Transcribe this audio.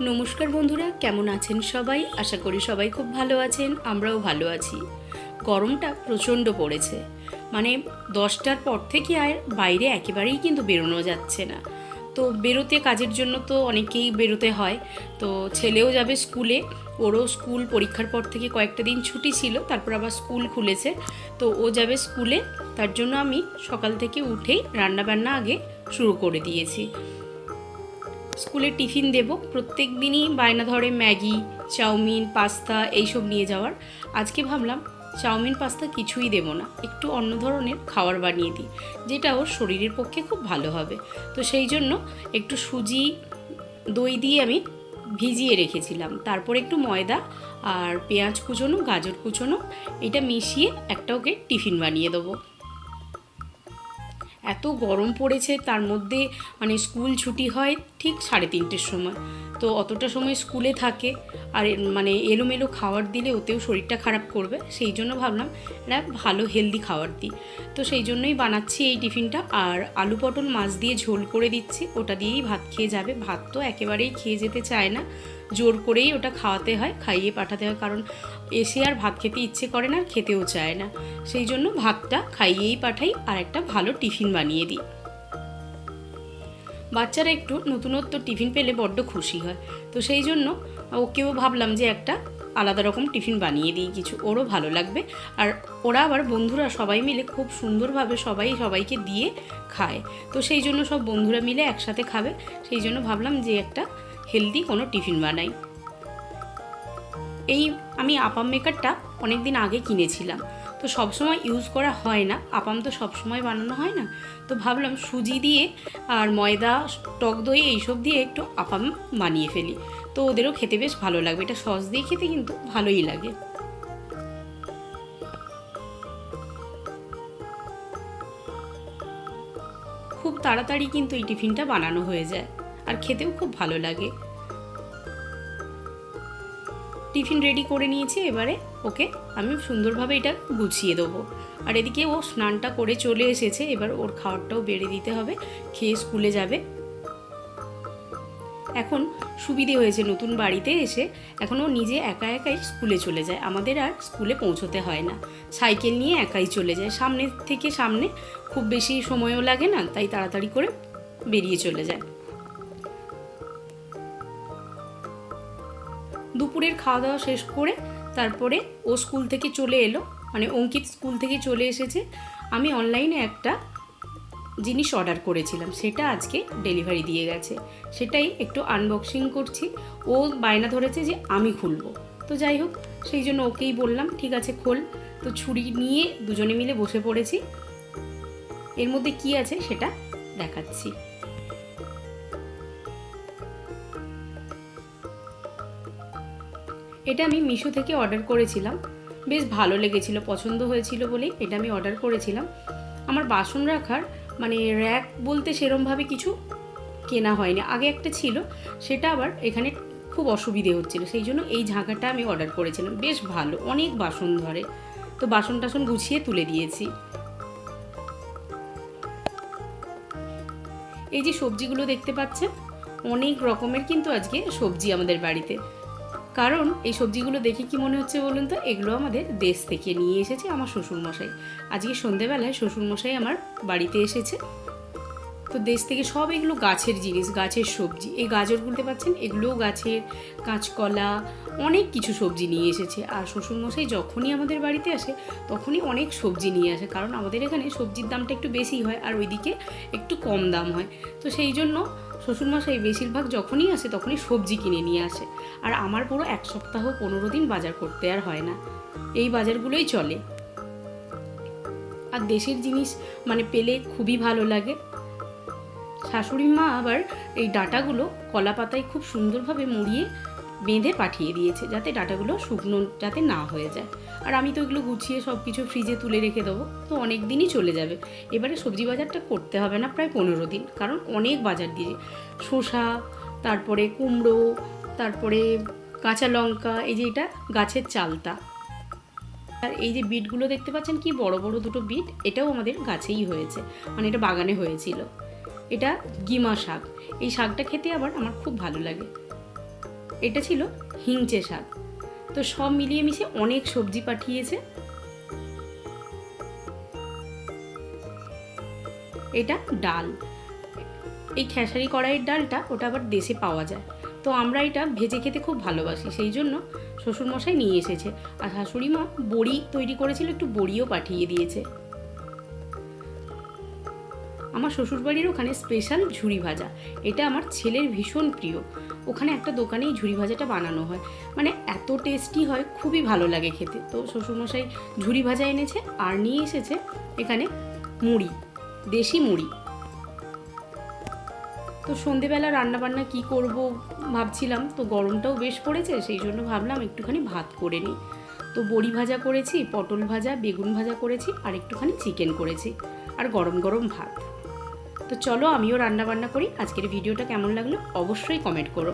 নমস্কার বন্ধুরা, কেমন আছেন সবাই? আশা করি সবাই খুব ভালো আছেন, আমরাও ভালো আছি। গরমটা প্রচণ্ড পড়েছে। মানে দশটার পর থেকে আর বাইরে একেবারেই কিন্তু বেরোনো যাচ্ছে না। তো বেরোতে কাজের জন্য তো অনেকেই বেরোতে হয়। তো ছেলেও যাবে স্কুলে, ওরও স্কুল পরীক্ষার পর থেকে কয়েকটা দিন ছুটি ছিল, তারপর আবার স্কুল খুলেছে। তো ও যাবে স্কুলে, তার জন্য আমি সকাল থেকে উঠেই রান্নাবান্না আগে শুরু করে দিয়েছি। স্কুলে টিফিন দেব। প্রত্যেক দিনই বায়না ধরে ম্যাগি, চাউমিন, পাস্তা এইসব নিয়ে যাওয়ার। আজকে ভাবলাম চাউমিন, পাস্তা কিছুই দেবো না। একটু অন্য ধরনের খাবার বানিয়ে দিই, যেটা ওর শরীরের পক্ষে খুব ভালো হবে। তো সেই জন্য একটু সুজি, দই দিয়ে আমি ভিজিয়ে রেখেছিলাম। তারপর একটু ময়দা আর পেঁয়াজ কুচোনো, গাজর কুচোনো, এটা মিশিয়ে একটা ওকে টিফিন বানিয়ে দেবো। এত গরম পড়েছে, তার মধ্যে মানে স্কুল ছুটি হয় ঠিক সাড়ে তিনটের সময়। তো অতটা সময় স্কুলে থাকে আর মানে এলোমেলো খাবার দিলে ওতেও শরীরটা খারাপ করবে, সেই জন্য ভাবলাম এটা ভালো হেলদি খাবার দিই। তো সেই জন্যই বানাচ্ছি এই টিফিনটা আর আলু পটল মাছ দিয়ে ঝোল করে দিচ্ছি, ওটা দিয়েই ভাত খেয়ে যাবে। ভাত তো একেবারেই খেয়ে যেতে চায় না। জোর করেই ওটা খাওয়াতে হয়, খাইয়ে পাঠাতে হয়। কারণ এসে আর ভাত খেতে ইচ্ছে করে না, আর খেতেও চায় না। সেই জন্য ভাতটা খাইয়েই পাঠাই আর একটা ভালো টিফিন বানিয়ে দিই। বাচ্চারা একটু নতুনত্ব টিফিন পেলে বড্ড খুশি হয়। তো সেই জন্য ওকেও ভাবলাম যে একটা আলাদা রকম টিফিন বানিয়ে দিই কিছু, ওরও ভালো লাগবে। আর ওরা আবার বন্ধুরা সবাই মিলে খুব সুন্দরভাবে সবাই সবাইকে দিয়ে খায়। তো সেই জন্য সব বন্ধুরা মিলে একসাথে খাবে। সেই জন্য ভাবলাম যে একটা হেলদি কোনো টিফিন বানাই। এই আমি আপাম মেকারটা অনেক দিন আগে কিনেছিলাম। তো সবসময় ইউজ করা হয় না। আপাম তো সবসময় বানানো হয় না। তো ভাবলাম সুজি দিয়ে আর ময়দা, টক দই এইসব দিয়ে একটু আপাম বানিয়ে ফেলি। তো ওদেরও খেতে বেশ ভালো লাগবে। এটা সস দিয়ে খেতে কিন্তু ভালোই লাগে। খুব তাড়াতাড়ি কিন্তু এই টিফিনটা বানানো হয়ে যায়। আর খেতেও খুব ভালো লাগে। টিফিন রেডি করে নিয়েছি, এবারে ওকে আমি সুন্দরভাবে এটা গুছিয়ে দেবো। আর এদিকে ও স্নানটা করে চলে এসেছে, এবার ওর খাবারটাও বেড়ে দিতে হবে, খেয়ে স্কুলে যাবে। এখন সুবিধে হয়েছে নতুন বাড়িতে এসে, এখন ও নিজে একা একাই স্কুলে চলে যায়, আমাদের আর স্কুলে পৌঁছতে হয় না। সাইকেল নিয়ে একাই চলে যায়, সামনে থেকে সামনে খুব বেশি সময়ও লাগে না, তাই তাড়াতাড়ি করে বেরিয়ে চলে যায়। দুপুরের খাওয়া দাওয়া শেষ করে তারপরে ও স্কুল থেকে চলে এলো। মানে অঙ্কিত স্কুল থেকে চলে এসেছে। আমি অনলাইনে একটা জিনিস অর্ডার করেছিলাম। সেটা আজকে ডেলিভারি দিয়ে গেছে। সেটাই একটু আনবক্সিং করছি। ও বায়না ধরেছে যে আমি খুলবো। তো যাই হোক, সেই জন্য ওকেই বললাম, ঠিক আছে, খোল। তো ছুরি নিয়ে দুজনে মিলে বসে পড়েছি। এর মধ্যে কি আছে সেটা দেখাচ্ছি। এটা আমি মিশো থেকে অর্ডার করেছিলাম। বেশ ভালো লেগেছিল, পছন্দ হয়েছিল বলেই এটা আমি অর্ডার করেছিলাম। আমার বাসন রাখার মানে র্যাক বলতে সেরমভাবে কিছু কেনা হয়নি। আগে একটা ছিল, সেটা আবার এখানে খুব অসুবিধে হচ্ছিল। সেই জন্য এই ঝাঁকাটা আমি অর্ডার করেছিলাম। বেশ ভালো, অনেক বাসন ধরে। তো বাসন টাসন গুছিয়ে তুলে দিয়েছি। এই যে সবজিগুলো দেখতে পাচ্ছেন, অনেক রকমের কিন্তু আজকে সবজি আমাদের বাড়িতে। কারণ এই সবজিগুলো দেখে কি মনে হচ্ছে বলুন তো? এগুলো আমাদের দেশ থেকে নিয়ে এসেছে আমার শ্বশুরমশাই। আজকে সন্ধেবেলায় শ্বশুরমশাই আমার বাড়িতে এসেছে। তো দেশ থেকে সব এগুলো গাছের জিনিস, গাছের সবজি। এই গাজরগুলোতে পাচ্ছেন এগুলোও গাছের কাঁচকলা, অনেক কিছু সবজি নিয়ে এসেছে। আর শ্বশুরমশাই যখনই আমাদের বাড়িতে আসে, তখনই অনেক সবজি নিয়ে আসে। কারণ আমাদের এখানে সবজির দামটা একটু বেশি হয় আর ওইদিকে একটু কম দাম হয়। তো সেই জন্য শ্বশুরমশাই বেশিরভাগ যখনই আসে, তখনই সবজি কিনে নিয়ে আসে। আর আমার পুরো এক সপ্তাহ পনেরো দিন বাজার করতে আর হয় না। এই বাজারগুলোই চলে। আর দেশের জিনিস মানে পেলে খুবই ভালো লাগে। শাশুড়ি মা আবার এই ডাটাগুলো কলা পাতায় খুব সুন্দরভাবে মুড়িয়ে বেঁধে পাঠিয়ে দিয়েছে যাতে ডাটাগুলো শুকনো যাতে না হয়ে যায়। আর আমি তো এগুলো গুছিয়ে সব কিছু ফ্রিজে তুলে রেখে দেবো, তো অনেক দিনই চলে যাবে। এবারে সবজি বাজারটা করতে হবে না প্রায় পনেরো দিন, কারণ অনেক বাজার দিয়ে শসা, তারপরে কুমড়ো, তারপরে কাঁচা লঙ্কা, এই যে এটা গাছের চালতা। আর এই যে বিটগুলো দেখতে পাচ্ছেন কি বড় বড় দুটো বিট, এটাও আমাদের গাছেই হয়েছে মানে এটা বাগানে হয়েছিল। এটা গিমা শাক। এই শাকটা খেতে আবার আমার খুব ভালো লাগে। এটা ছিল হিংচে শাক। তো সব মিলিয়ে মিশে অনেক সবজি পাঠিয়েছে। এটা ডাল। এই খেসারি কড়াইয়ের ডালটা ওটা আবার দেশে পাওয়া যায়। তো আমরা এটা ভেজে খেতে খুব ভালোবাসি, সেই জন্য শ্বশুরমশাই নিয়ে এসেছে। আর শাশুড়ি মা বড়ি তৈরি করেছিল, একটু বড়িও পাঠিয়ে দিয়েছে। আমার শ্বশুরবাড়ির ওখানে স্পেশাল ঝুড়ি ভাজা। এটা আমার ছেলের ভীষণ প্রিয়। ওখানে একটা দোকানেই ঝুড়ি ভাজাটা বানানো হয়। মানে এত টেস্টি হয়, খুবই ভালো লাগে খেতে। তো শ্বশুরমশাই ঝুড়ি ভাজা এনেছে আর নিয়ে এসেছে এখানে মুড়ি, দেশি মুড়ি। তো সন্ধেবেলা রান্নাবান্না কি করব ভাবছিলাম, তো গরমটাও বেশ পড়েছে, সেই জন্য ভাবলাম একটুখানি ভাত করে নিই। তো বড়ি ভাজা করেছি, পটল ভাজা, বেগুন ভাজা করেছি, আর একটুখানি চিকেন করেছি। আর গরম গরম ভাত। তো চলো আমিও রান্না বান্না করি। আজকের ভিডিওটা কেমন লাগল অবশ্যই কমেন্ট করো।